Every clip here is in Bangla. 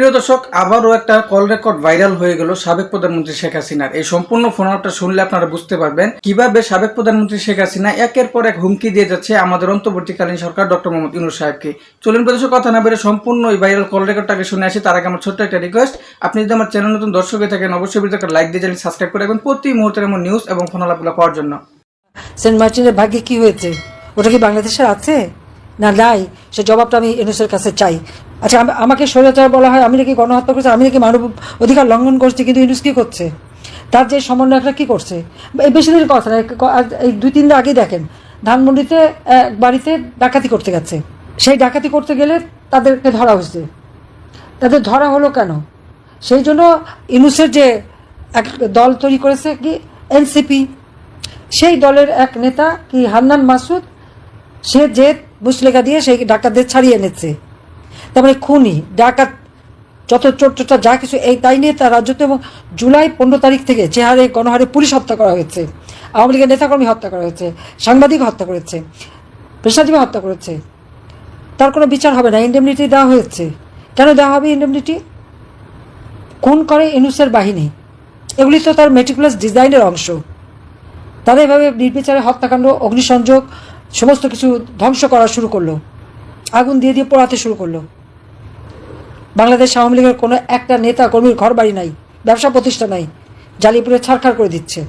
প্রিয় দর্শক, আবারও একটা কল রেকর্ড ভাইরাল হয়ে গেল সাবেক প্রধানমন্ত্রী শেখ হাসিনার। এই সম্পূর্ণ ফোন শুনলে আপনারা বুঝতে পারবেন কীভাবে সাবেক প্রধানমন্ত্রী শেখ হাসিনা একের পর এক হুমকি দিয়ে যাচ্ছে আমাদের অন্তর্বর্তীকালীন সরকার ডক্টর মোহাম্মদ ইউনুস সাহেবকে। চলুন প্রিয় দর্শক, কথা না বেড়ে সম্পূর্ণ এই ভাইরাল কল রেকর্ডটাকে শুনে আসি। তার আগে আমার ছোট্ট একটা রিকোয়েস্ট আপনি যদি আমার চ্যানেল নতুন দর্শক হয়ে থাকেন, অবশ্যই একটা লাইক দিয়ে চ্যানেল সাবস্ক্রাইব করে রাখবেন। প্রতি মুহূর্তের এমন নিউজ এবং ফোন আলাপগুলো পাওয়ার জন্য। সেন্ট মার্টিনের ভাগ্যে কি হয়েছে? ওটা কি বাংলাদেশের আছে? না নাই। সে জবাবটা আমি ইউনুসের কাছে চাই। আচ্ছা আমাকে স্বৈরাচার বলা হয়, আমি নাকি গণহত্যা করছি, আমি নাকি মানব অধিকার লঙ্ঘন করছি, কিন্তু ইউনুস কি করছে? তার যে সমন্বয়করা কি করছে? এই বেশি দিনের কথা না, এই দুই তিন দিন আগেই দেখেন, ধানমন্ডিতে এক বাড়িতে ডাকাতি করতে গেছে। সেই ডাকাতি করতে গেলে তাদেরকে ধরা হয়েছে। তাদের ধরা হলো কেন? সেই জন্য ইউনুসের যে এক দল তৈরি করেছে কি, এনসিপি, সেই দলের এক নেতা কি হান্নান মাসুদ, সে যে মুসলেখা দিয়ে সেই ডাকাতদের ছাড়িয়ে এনেছে। তারপরে খুনি, ডাকাত, যত চোর চোরটা যা কিছু, এই তাই নিয়ে তার রাজ্যতে এবং জুলাই পনেরো তারিখ থেকে যে হারে গণহারে পুলিশ হত্যা করা হয়েছে, আওয়ামী লীগের নেতাকর্মী হত্যা করা হয়েছে সাংবাদিক হত্যা করেছে পেশাজীবী হত্যা করেছে, তার কোনো বিচার হবে না ইন্ডেমনিটি দেওয়া হয়েছে। কেন দেওয়া হবে ইন্ডেমনিটি খুন করে ইনুসের বাহিনী। এগুলি তো তার মেটিকুলাস ডিজাইনের অংশ। তারা এভাবে নির্বিচারে হত্যাকাণ্ড, অগ্নিসংযোগ, সমস্ত কিছু ধ্বংস করা শুরু করল। আগুন দিয়ে দিয়ে পোড়াতে শুরু করল। বাংলাদেশ আওয়ামী লীগের কোনো একটা নেতা কর্মীর ঘর বাড়ি নাই, ব্যবসা প্রতিষ্ঠা নাই জালিপুরে ছাড়খাড় করে দিচ্ছে।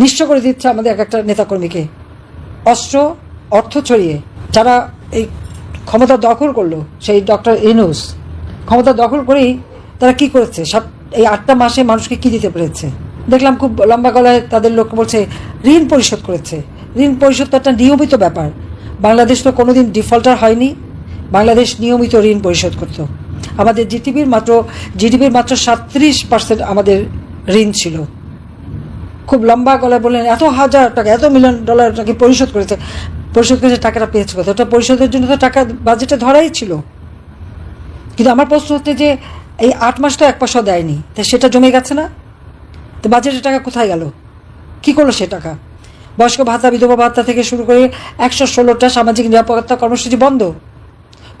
নিঃস্ব করে দিচ্ছে আমাদের এক একটা নেতাকর্মীকে অস্ত্র, অর্থ ছড়িয়ে যারা এই ক্ষমতা দখল করল, সেই ডক্টর ইনুস ক্ষমতা দখল করেই তারা কি করেছে? সব এই আটটা মাসে মানুষকে কি দিতে পেরেছে? দেখলাম খুব লম্বা গলায় তাদের লোক বলছে, ঋণ পরিশোধ করেছে। ঋণ পরিশোধ তো একটা নিয়মিত ব্যাপার। বাংলাদেশ তো কোনোদিন ডিফল্টার হয়নি। বাংলাদেশ নিয়মিত ঋণ পরিশোধ করতো। আমাদের জিটিপির মাত্র জিডিপির মাত্র সাতত্রিশ পার্সেন্ট আমাদের ঋণ ছিল। খুব লম্বা গলায় বললেন, এত হাজার টাকা, এত মিলিয়ন ডলার নাকি পরিশোধ করেছে? পরিশোধ করেছে টাকাটা পেয়েছে কোথায়? ওটা পরিশোধের জন্য তো টাকা বাজেটে ধরাই ছিল। কিন্তু আমার প্রশ্ন হচ্ছে যে, এই আট মাস তো এক পয়সা দেয়নি, তা সেটা জমে গেছে না? তো বাজেটের টাকা কোথায় গেল? কি করল সে টাকা? বয়স্ক ভাতা, বিধবা ভাতা থেকে শুরু করে একশো ষোলোটা সামাজিক নিরাপত্তা কর্মসূচি বন্ধ।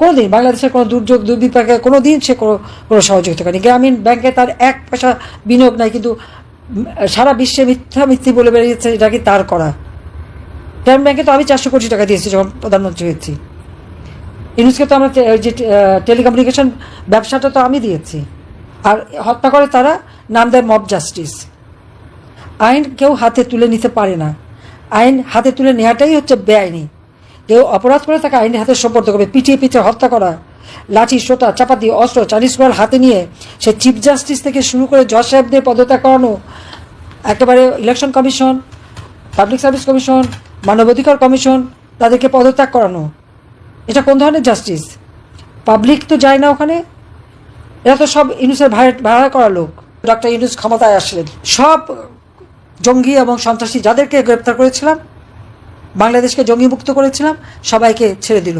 কোনো দিন বাংলাদেশের কোনো দুর্যোগ, দুর্বিপাকে কোনো দিন সে কোনো কোনো সহযোগিতা করেনি। গ্রামীণ ব্যাংকে তার এক পয়সা বিনিয়োগ নাই, কিন্তু সারা বিশ্বে মিথ্যা মিথ্যি বলে বেরিয়েছে, এটা কি তার করা? গ্রামীণ ব্যাংকে তো আমি চারশো কোটি টাকা দিয়েছি যখন প্রধানমন্ত্রী হয়েছি। ইউনুসকে তো আমরা যে টেলিকমিউনিকেশন ব্যবসাটা তো আমি দিয়েছি। আর হত্যা করে তারা নাম দেয় মব জাস্টিস। আইন কেউ হাতে তুলে নিতে পারে না। আইন হাতে তুলে নেওয়াটাই হচ্ছে বেআইনি। কেউ অপরাধ করে তাকে আইনের হাতে সম্পর্ক করবে, পিটিয়ে পিটিয়ে হত্যা করা, লাঠি, সোটা, চাপাতি, অস্ত্র চাইনিজ করাল হাতে নিয়ে সে চিফ জাস্টিস থেকে শুরু করে জজ সাহেবদের পদত্যাগ করানো, একেবারে election commission public service commission মানবাধিকার কমিশন তাদেরকে পদত্যাগ করানো। এটা কোন ধরনের জাস্টিস পাবলিক তো যায় না ওখানে। এরা তো সব ইউনুসের ভাড়া করা লোক। ডক্টর ইউনুস ক্ষমতায় আসলেন। সব জঙ্গি এবং সন্ত্রাসী যাদেরকে গ্রেপ্তার করেছিলাম বাংলাদেশকে জঙ্গিমুক্ত করেছিলাম, সবাইকে ছেড়ে দিল।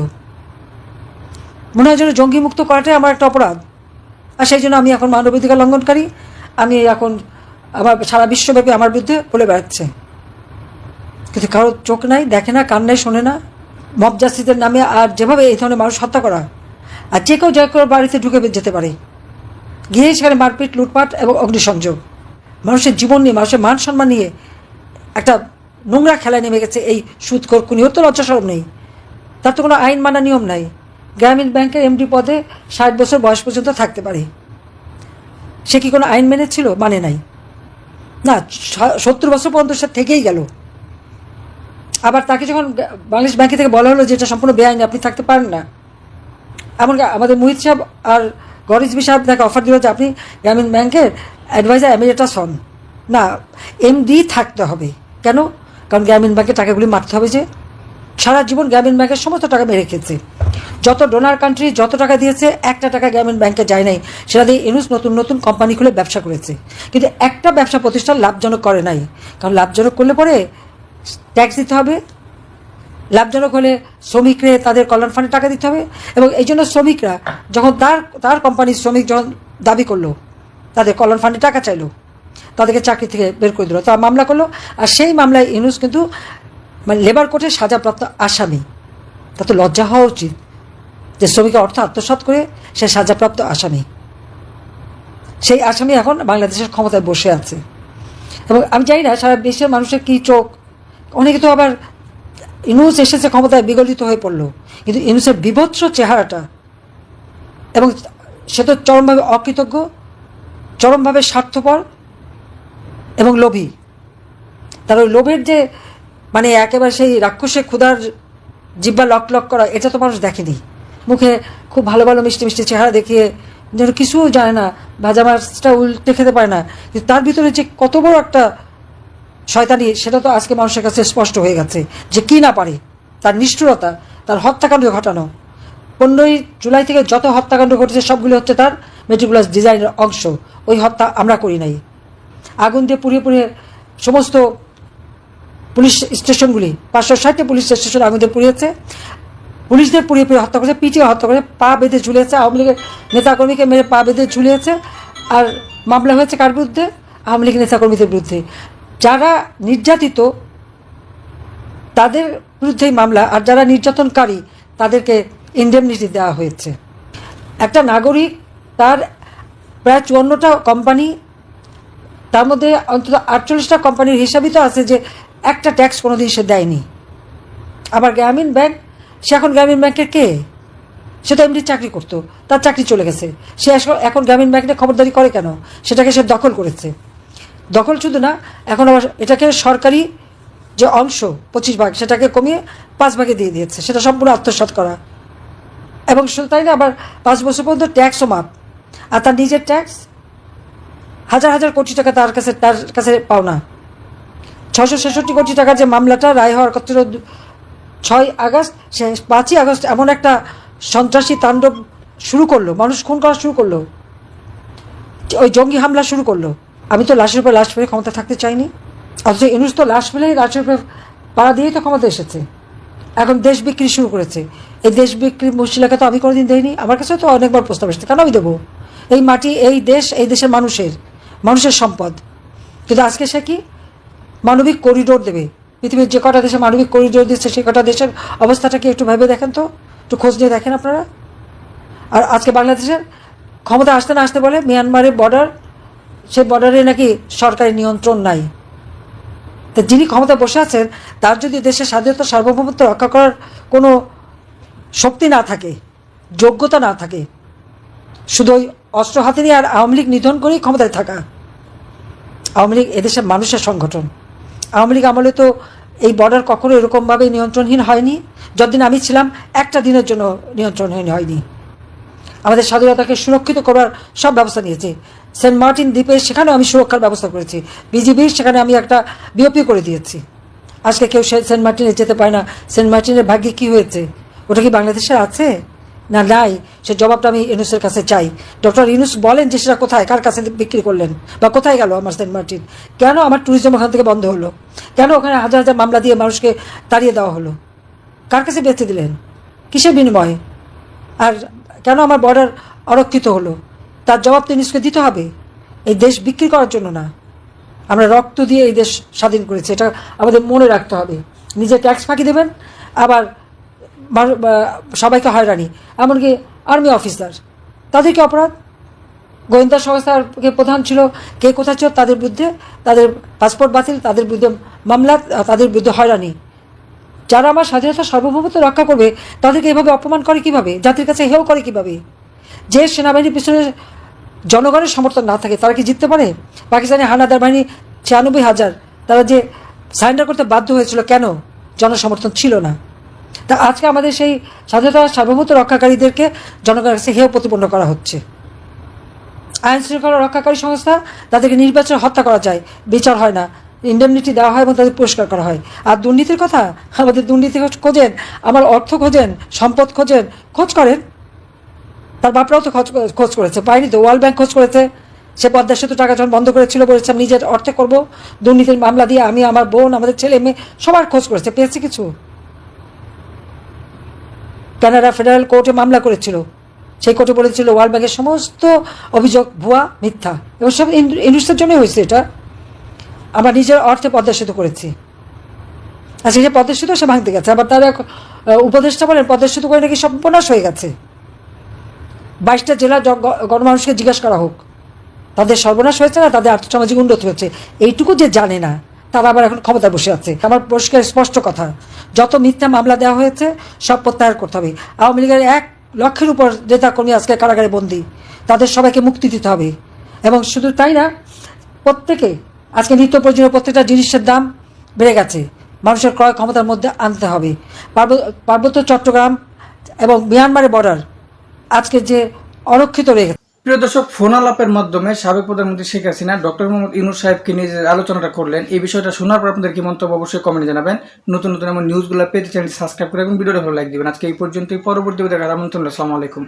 মনে হয় যেন জঙ্গি মুক্ত করাটাই আমার একটা অপরাধ। আর সেই জন্য আমি এখন মানবাধিকার লঙ্ঘনকারী, আমি এখন আমার সারা বিশ্বব্যাপী আমার বিরুদ্ধে বলে বেড়াচ্ছে। কিন্তু কারও চোখ নাই, দেখে না, কান নাই, শোনে না। মব জাস্টিসের নামে আর যেভাবে এই ধরনের মানুষ হত্যা করা, আর যে কেউ যে কেউ বাড়িতে ঢুকে যেতে পারে। গিয়ে সেখানে মারপিট, লুটপাট এবং অগ্নিসংযোগ। মানুষের জীবন নিয়ে, মানুষের মান সম্মান নিয়ে একটা নোংরা খেলায় নেমে গেছে এই সুদখোর খুনিও তো লজ্জা সরব নেই। তার তো কোনো আইন মানা নিয়ম নাই। গ্রামীণ ব্যাংকের এমডি পদে ষাট বছর বয়স পর্যন্ত থাকতে পারে। সে কি কোনো আইন মেনেছিল? মানে নাই। না সত্তর বছর পর্যন্ত সে থেকেই গেল। আবার তাকে যখন বাংলাদেশ ব্যাংকে থেকে বলা হলো যে এটা সম্পূর্ণ বেআইনি, আপনি থাকতে পারেন না। এমনকি আমাদের মুহিত সাহেব আর গরিজবি সাহেব তাকে অফার দিল যে আপনি গ্রামীণ ব্যাংকের অ্যাডভাইজার এমিরেটাস হন। না এমডি থাকতে হবে। কেন? কারণ গ্রামীণ ব্যাংকে টাকাগুলি মারতে হবে যে সারা জীবন গ্রামীণ ব্যাংকের সমস্ত টাকা মেরে খেয়েছে যত ডোনার কান্ট্রি যত টাকা দিয়েছে, একটা টাকা গ্রামীণ ব্যাংকে যায় নাই। সেটা দিয়ে ইনুস নতুন নতুন কোম্পানি খুলে ব্যবসা করেছে। কিন্তু একটা ব্যবসা প্রতিষ্ঠান লাভজনক করে নাই। কারণ লাভজনক করলে পরে ট্যাক্স দিতে হবে। লাভজনক হলে শ্রমিকরে তাদের কল্যাণ ফান্ডে টাকা দিতে হবে। এবং এই জন্য শ্রমিকরা যখন তার তার কোম্পানির শ্রমিক যখন দাবি করল, তাদের কল্যাণ ফান্ডে টাকা চাইলো তাদেরকে চাকরি থেকে বের করে দিল। তারা মামলা করল, আর সেই মামলায় ইউনুস কিন্তু মানে লেবার কোর্টে সাজাপ্রাপ্ত আসামি। তা তো লজ্জা হওয়া উচিত যে শ্রমিকের অর্থ আত্মসাৎ করে সে সাজাপ্রাপ্ত আসামি। সেই আসামি এখন বাংলাদেশের ক্ষমতায় বসে আছে। এবং আমি জানি না, সারা বিশ্বের মানুষের কী চোখ। অনেকে তো আবার ইনুস এসেছে ক্ষমতায় বিগলিত হয়ে পড়ল। কিন্তু ইনুসের বিভৎস চেহারাটা এবং সে তো চরমভাবে অকৃতজ্ঞ, চরমভাবে স্বার্থপর এবং লোভী। তার ওই লোভের যে মানে একেবারে সেই রাক্ষসে ক্ষুধার জিব্বা লক লক করা, এটা তো মানুষ দেখেনি। মুখে খুব ভালো ভালো মিষ্টি মিষ্টি চেহারা দেখিয়ে যেন কিছু জানে না, ভাজা মাছটা উল্টে খেতে পারে না। কিন্তু তার ভিতরে যে কত বড় একটা শয়তানি, সেটা তো আজকে মানুষের কাছে স্পষ্ট হয়ে গেছে যে কি না পারে। তার নিষ্ঠুরতা, তার হত্যাকাণ্ড ঘটানো। পনেরোই জুলাই থেকে যত হত্যাকাণ্ড ঘটেছে, সবগুলো হচ্ছে তার মেট্রিকুলাস ডিজাইনের অংশ। ওই হত্যা আমরা করি নাই। আগুন দিয়ে পুড়িয়ে পুড়িয়ে সমস্ত পুলিশ স্টেশনগুলি, পাঁচশো ষাটটি পুলিশ স্টেশন আগুন দিয়ে পুড়িয়েছে। পুলিশদের পুড়িয়ে পুড়িয়ে হত্যা করেছে, পিটিয়ে হত্যা করেছে, পা বেঁধে ঝুলিয়েছে, আওয়ামী লীগের নেতাকর্মীকে মেরে পা বেঁধে ঝুলিয়েছে, আর মামলা হয়েছে কার বিরুদ্ধে? আওয়ামী লীগের নেতাকর্মীদের বিরুদ্ধে। যারা নির্যাতিত, তাদের বিরুদ্ধেই মামলা, আর যারা নির্যাতনকারী, তাদেরকে ইন্ডেমনিটি দেওয়া হয়েছে। একটা নাগরিক, তার প্রায় চুয়ান্নটা কোম্পানি তার মধ্যে অন্তত আটচল্লিশটা কোম্পানির হিসাবই তো আছে যে একটা ট্যাক্স কোনো দিন সে দেয়নি। আবার গ্রামীণ ব্যাংক সে এখন গ্রামীণ ব্যাংকের কে? সে তো এমনি চাকরি করতো, তার চাকরি চলে গেছে। সে এখন- গ্রামীণ ব্যাংকে খবরদারি করে কেন? সেটাকে সে দখল করেছে। দখল শুধু না, এখন আবার এটাকে সরকারি যে অংশ, পঁচিশ ভাগ, সেটাকে কমিয়ে পাঁচ ভাগে দিয়ে দিয়েছে। সেটা সম্পূর্ণ আত্মসাৎ করা। এবং শুধু তাই না আবার পাঁচ বছর পর্যন্ত ট্যাক্সও মাপ আর তার নিজের ট্যাক্স হাজার হাজার কোটি টাকা তার কাছে তার কাছে পাওনা। ছশো ছেষট্টি কোটি টাকার যে মামলাটা রায় হওয়ার কথা ছয় আগস্ট, সে পাঁচই আগস্ট এমন একটা সন্ত্রাসী তাণ্ডব শুরু করল, মানুষ খুন করা শুরু করল। ওই জঙ্গি হামলা শুরু করল। আমি তো লাশের উপর লাশ ফেলে ক্ষমতা থাকতে চাইনি। অথচ ইনুস তো লাশ ফেলেই লাশের উপরে পাড়া দিয়েই তো ক্ষমতা এসেছে। এখন দেশ বিক্রি শুরু করেছে। এই দেশ বিক্রি মহিলাকে তো আমি কোনোদিন দেইনি। আমার কাছে তো অনেকবার প্রস্তাব এসেছে। কেন আমি দেবো? এই মাটি, এই দেশ, এই দেশের মানুষের। মানুষের সম্পদ। কিন্তু আজকে সে কি? মানবিক করিডোর দেবে। পৃথিবীর যে কটা দেশে মানবিক করিডোর দিচ্ছে, সে কটা দেশের অবস্থাটা কি একটু ভেবে দেখেন তো। একটু খোঁজ নিয়ে দেখেন আপনারা। আর আজকে বাংলাদেশের ক্ষমতা আসতে না আসতে বলে মিয়ানমারের বর্ডার সে বর্ডারে নাকি সরকারি নিয়ন্ত্রণ নাই। তা যিনি ক্ষমতা বসে আছেন, তার যদি দেশের স্বাধীনতা, সার্বভৌমত্ব রক্ষা করার কোনো শক্তি না থাকে, যোগ্যতা না থাকে, শুধু ওই অস্ত্র হাতে নিয়ে আর আওয়ামী লীগ নিধন করেই ক্ষমতায় থাকা। আওয়ামী লীগ এদেশের মানুষের সংগঠন। আওয়ামী লীগ আমলে তো এই বর্ডার কখনো এরকমভাবে নিয়ন্ত্রণহীন হয়নি। যতদিন আমি ছিলাম, একটা দিনের জন্য নিয়ন্ত্রণহীন হয়নি। আমাদের স্বাধীনতাকে সুরক্ষিত করার সব ব্যবস্থা নিয়েছে। সেন্ট মার্টিন দ্বীপে সেখানেও আমি সুরক্ষার ব্যবস্থা করেছি। বিজিবির সেখানে আমি একটা বিওপি করে দিয়েছি। আজকে কেউ সেন্ট মার্টিনে যেতে পারে না। সেন্ট মার্টিনের ভাগ্যে কি হয়েছে? ওটা কি বাংলাদেশে আছে? না, নাই। সে জবাবটা আমি ইউনুসের কাছে চাই। ডক্টর ইউনুস বলেন যে সেটা কোথায়, কার কাছে বিক্রি করলেন? বা কোথায় গেল আমার সেন্ট মার্টিন? কেন আমার ট্যুরিজম ওখান থেকে বন্ধ হলো? কেন ওখানে হাজার হাজার মামলা দিয়ে মানুষকে তাড়িয়ে দেওয়া হলো? কার কাছে বেঁচে দিলেন? কিসের বিনিময়ে? আর কেন আমার বর্ডার অরক্ষিত হলো? তার জবাব তো ইউনুসকে দিতে হবে। এই দেশ বিক্রি করার জন্য না। আমরা রক্ত দিয়ে এই দেশ স্বাধীন করেছি। এটা আমাদের মনে রাখতে হবে। নিজে ট্যাক্স ফাঁকি দেবেন, আবার সবাইকে হয়রানি, এমনকি আর্মি অফিসার। তাদের কি অপরাধ? গোয়েন্দা সংস্থার প্রধান ছিল কে কোথায় ছিল তাদের বিরুদ্ধে, তাদের পাসপোর্ট বাতিল, তাদের বিরুদ্ধে মামলা, তাদের বিরুদ্ধে হয়রানি। যারা আমার স্বাধীনতা সার্বভৌমত্ব রক্ষা করবে, তাদেরকে এভাবে অপমান করে কীভাবে? জাতির কাছে হেও করে কীভাবে? যে সেনাবাহিনীর পিছনে জনগণের সমর্থন না থাকে, তারা কি জিততে পারে? পাকিস্তানি হানাদার বাহিনী ছিয়ানব্বই হাজার, তারা যে সারেন্ডার করতে বাধ্য হয়েছিল কেন? জনসমর্থন ছিল না। তা আজকে আমাদের সেই স্বাধীনতা সার্বভৌমত্ব রক্ষাকারীদেরকে জনগণের কাছে হেয় প্রতিপন্ন করা হচ্ছে। আইন শৃঙ্খলা রক্ষাকারী সংস্থা তাদেরকে নির্বাচন হত্যা করা যায়, বিচার হয় না ইন্ডেমনিটি দেওয়া হয় এবং তাদের পুরস্কার করা হয়। আর দুর্নীতির কথা আমাদের দুর্নীতি খোঁজেন, আমার অর্থ খোঁজেন, সম্পদ খোঁজেন, খোঁজ করেন। তার বাপরাও তো খোঁজ খোঁজ করেছে পাইনি তো ওয়ার্ল্ড ব্যাংক খোঁজ করেছে। সে পদ্মা সেতু টাকা যখন বন্ধ করেছিল বলেছে, আমি নিজের অর্থে করব, দুর্নীতির মামলা দিয়ে আমি আমার বোন, আমাদের ছেলে, মেয়ে সবার খোঁজ করেছে, পেয়েছে কিছু? কানাডা ফেডারেল কোর্টে মামলা করেছিল। সেই কোর্টে বলেছিল, ওয়ার্ল্ড ব্যাংকের সমস্ত অভিযোগ ভুয়া, মিথ্যা। এবং সব ইন্ডাস্ট্রির জন্যই হয়েছে এটা। আমরা নিজের অর্থে পদ্মা সেতু করেছি। আর সেই যে পদ্মা সে ভাঙতে গেছে। আবার তারা উপদেষ্টা বলেন পদ্মা সেতু করে নাকি সর্বনাশ হয়ে গেছে। বাইশটা জেলা গণমানুষকে জিজ্ঞাসা করা হোক। তাদের সর্বনাশ হয়েছে না? তাদের আর্থসামাজিক উন্নতি হয়েছে এইটুকু যে জানে না। তারা আবার এখন ক্ষমতায় বসে আছে। আমার পরিষ্কার স্পষ্ট কথা, যত মিথ্যা মামলা দেওয়া হয়েছে, সব প্রত্যাহার করতে হবে। আওয়ামী লীগের এক লক্ষের উপর নেতা কর্মী আজকে কারাগারে বন্দী, তাদের সবাইকে মুক্তি দিতে হবে। এবং শুধু তাই না, প্রত্যেকে আজকে নিত্য প্রয়োজনীয় প্রত্যেকটা জিনিসের দাম বেড়ে গেছে। মানুষের ক্রয় ক্ষমতার মধ্যে আনতে হবে। পার্ব- পার্বত্য চট্টগ্রাম এবং মিয়ানমারের বর্ডার আজকে যে অরক্ষিত রয়ে প্রিয় দর্শক, ফোন আলাপের মাধ্যমে সাবেক প্রধানমন্ত্রী শেখ হাসিনা ডক্টর মোহাম্মদ ইনুর সাহেবকে নিয়ে যে আলোচনাটা করলেন, এই বিষয়টা শোনার পর আপনাদের কি মন্তব্য অবশ্যই কমেন্টে জানাবেন। নতুন নতুন এমন নিউজগুলো পেতে চ্যানেল সাবস্ক্রাইব করে এবং ভিডিওটা ভালো লাইক দিবেন। আজকে এই পর্যন্তই, পরবর্তী দেখার আমন্ত্রণ। আসসালামু আলাইকুম।